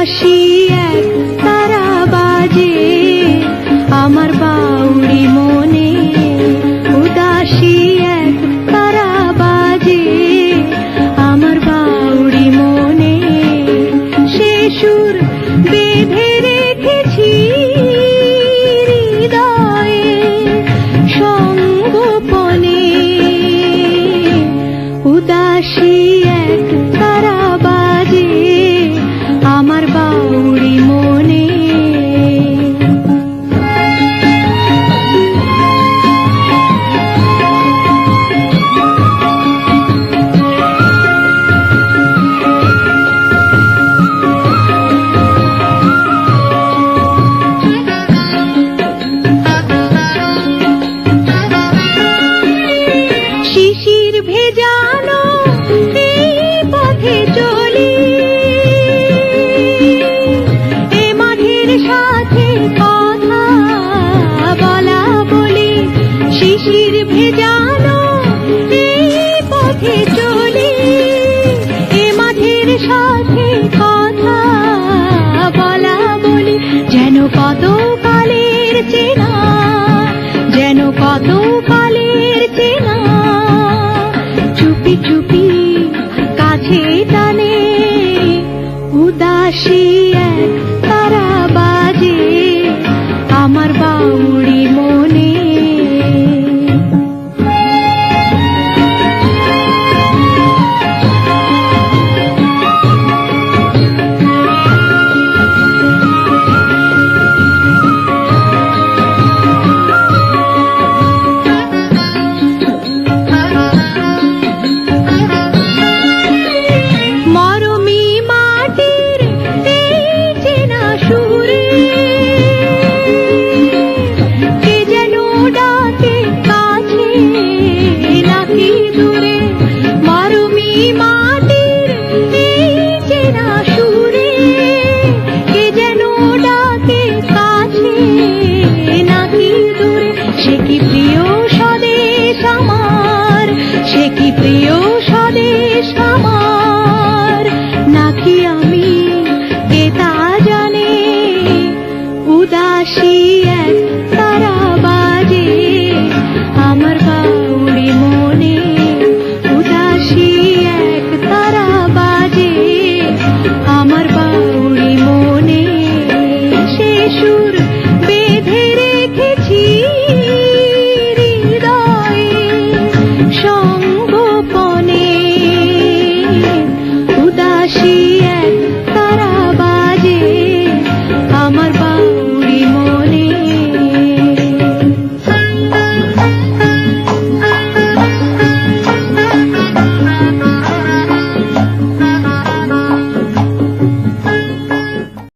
হাসি এক তারা বাজে আমার বাউরি মনে উদাসী এক তারা বাজে আমার বাউরি মনে সে বেঁধে রেখেছি হৃদয়ে সঙ্গোপনে। উদাসী এক সাথে কথা বলা বলি যেন কত কালের চেনা যেন কত কালের চেনা চুপি চুপি আসে